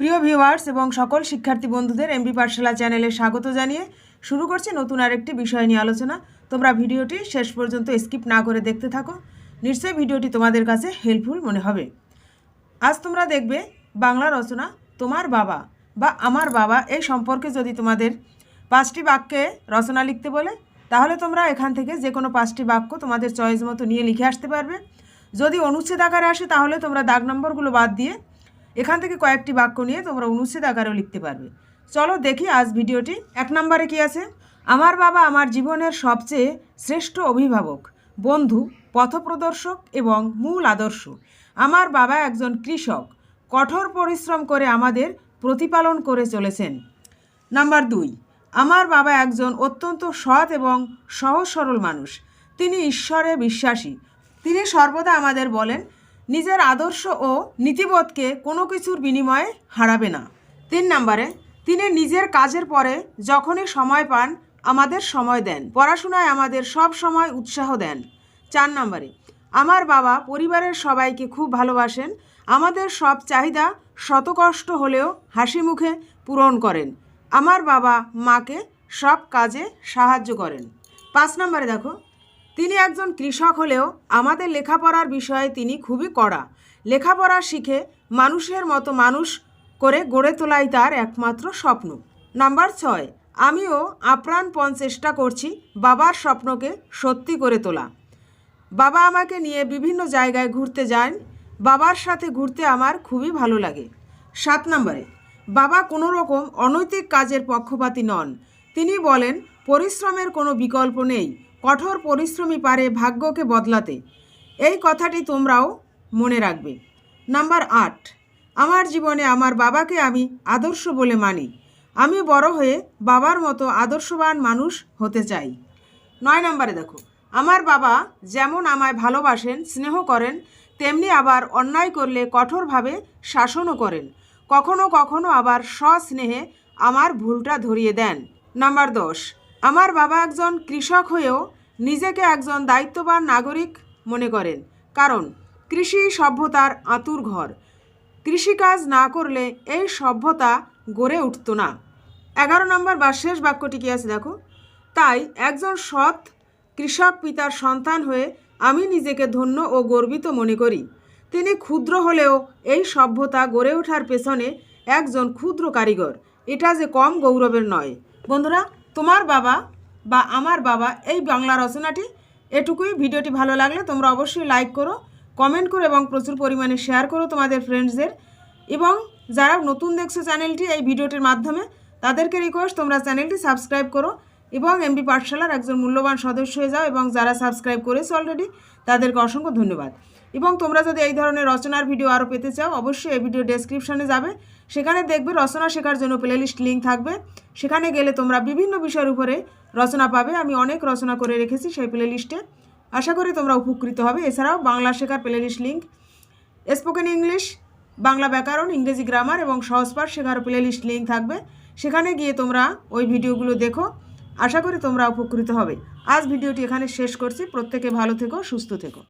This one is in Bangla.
প্রিয় ভিউয়ার্স এবং সকল শিক্ষার্থী বন্ধুদের এমবি পাঠশালা চ্যানেলে স্বাগত জানিয়ে শুরু করছি নতুন আরেকটি বিষয় নিয়ে আলোচনা। তোমরা ভিডিওটি শেষ পর্যন্ত স্কিপ না করে দেখতে থাকো। নিশ্চয়ই ভিডিওটি তোমাদের কাছে হেল্পফুল মনে হবে। আজ তোমরা দেখবে বাংলা রচনা তোমার বাবা বা আমার বাবা এই সম্পর্কে যদি তোমাদের পাঁচটি বাক্যে রচনা লিখতে বলে, তাহলে তোমরা এখান থেকে যে কোনো পাঁচটি বাক্য তোমাদের চয়েস মতো নিয়ে লিখে আসতে পারবে। যদি অনুচ্ছেদ আকারে আসে, তাহলে তোমরা দাগ নম্বরগুলো বাদ দিয়ে এখান থেকে কয়েকটি বাক্য নিয়ে তোমরা অনুচ্ছেদ আকারেও লিখতে পারবে। চলো দেখি আজ ভিডিওটি। এক নম্বরে কি আছে? আমার বাবা আমার জীবনের সবচেয়ে শ্রেষ্ঠ অভিভাবক, বন্ধু, পথপ্রদর্শক এবং মূল আদর্শ। আমার বাবা একজন কৃষক, কঠোর পরিশ্রম করে আমাদের প্রতিপালন করে চলেছেন। নাম্বার দুই, আমার বাবা একজন অত্যন্ত সৎ এবং সহজ সরল মানুষ। তিনি ঈশ্বরে বিশ্বাসী। তিনি সর্বদা আমাদের বলেন নিজের আদর্শ ও নীতিবোধকে কোনো কিছুর বিনিময়ে হারাবে না। তিন নম্বরে, তিনি নিজের কাজের পরে যখনই সময় পান, আমাদের সময় দেন। পড়াশোনায় আমাদের সব সময় উৎসাহ দেন। চার নম্বরে, আমার বাবা পরিবারের সবাইকে খুব ভালোবাসেন। আমাদের সব চাহিদা শতকষ্ট হলেও হাসি মুখে পূরণ করেন। আমার বাবা মাকে সব কাজে সাহায্য করেন। পাঁচ নম্বরে দেখো তিনি একজন কৃষক হলেও আমাদের লেখাপড়ার বিষয়ে তিনি খুবই কড়া। লেখাপড়া শিখে মানুষের মতো মানুষ করে গড়ে তোলাই তার একমাত্র স্বপ্ন। নাম্বার ছয়, আমিও আপ্রাণপণ চেষ্টা করছি বাবার স্বপ্নকে সত্যি করে তোলা। বাবা আমাকে নিয়ে বিভিন্ন জায়গায় ঘুরতে যান। বাবার সাথে ঘুরতে আমার খুবই ভালো লাগে। সাত নম্বরে, বাবা কোনো রকম অনৈতিক কাজের পক্ষপাতী নন। তিনি বলেন, পরিশ্রমের কোনো বিকল্প নেই। কঠোর পরিশ্রমী পারে ভাগ্যকে বদলাতে। এই কথাটি তোমরাও মনে রাখবে। নাম্বার আট, আমার জীবনে আমার বাবাকে আমি আদর্শ বলে মানি। আমি বড় হয়ে বাবার মতো আদর্শবান মানুষ হতে চাই। নয় নম্বরে দেখো, আমার বাবা যেমন আমায় ভালোবাসেন, স্নেহ করেন, তেমনি আবার অন্যায় করলে কঠোরভাবে শাসনও করেন। কখনো কখনো আবার সস্নেহে আমার ভুলটা ধরিয়ে দেন। নাম্বার দশ আমার বাবা একজন কৃষক হয়েও নিজেকে একজন দায়িত্ববান নাগরিক মনে করেন। কারণ, কৃষি সভ্যতার আঁতুর ঘর। কৃষিকাজ না করলে এই সভ্যতা গড়ে উঠতো না। এগারো নম্বর বা শেষ বাক্যটি কি আছে দেখো? তাই একজন সৎ কৃষক পিতার সন্তান হয়ে আমি নিজেকে ধন্য ও গর্বিত মনে করি। তিনি ক্ষুদ্র হলেও এই সভ্যতা গড়ে ওঠার পেছনে একজন ক্ষুদ্র কারিগর। এটা যে কম গৌরবের নয়। বন্ধুরা তোমার বাবা বা আমার বাবা এই বাংলা রচনাটি, এটুকুই। ভিডিওটি ভালো লাগলে তোমরা অবশ্যই লাইক করো কমেন্ট করো এবং প্রচুর পরিমাণে শেয়ার করো তোমাদের ফ্রেন্ডসদের এবং যারা নতুন দেখছ চ্যানেলটি এই ভিডিওটির মাধ্যমে, তাদেরকে রিকোয়েস্ট তোমরা চ্যানেলটি সাবস্ক্রাইব করো এবং এমবি পাঠশালার একজন মূল্যবান সদস্য হয়ে যাও এবং যারা সাবস্ক্রাইব করেছ অলরেডি তাদেরকে অসংখ্য ধন্যবাদ। এবং তোমরা যদি এই ধরনের রচনার ভিডিও আরও পেতে চাও, অবশ্যই এই ভিডিও ডেসক্রিপশনে যাবে। সেখানে দেখবে রচনা শেখার জন্য প্লেলিস্ট লিঙ্ক থাকবে। সেখানে গেলে তোমরা বিভিন্ন বিষয়ের উপরে রচনা পাবে। আমি অনেক রচনা করে রেখেছি সেই প্লেলিস্টে আশা করি তোমরা উপকৃত হবে। এছাড়াও বাংলা শেখার playlist link spoken English Bangla ব্যাকরণ, ইংরেজি গ্রামার এবং সহজপাঠ শেখার প্লেলিস্ট লিঙ্ক থাকবে। সেখানে গিয়ে তোমরা ওই ভিডিওগুলো দেখো। আশা করি তোমরা উপকৃত হবে। আজ ভিডিওটি এখানে শেষ করছি। প্রত্যেকে ভালো থেকো, সুস্থ থেকো।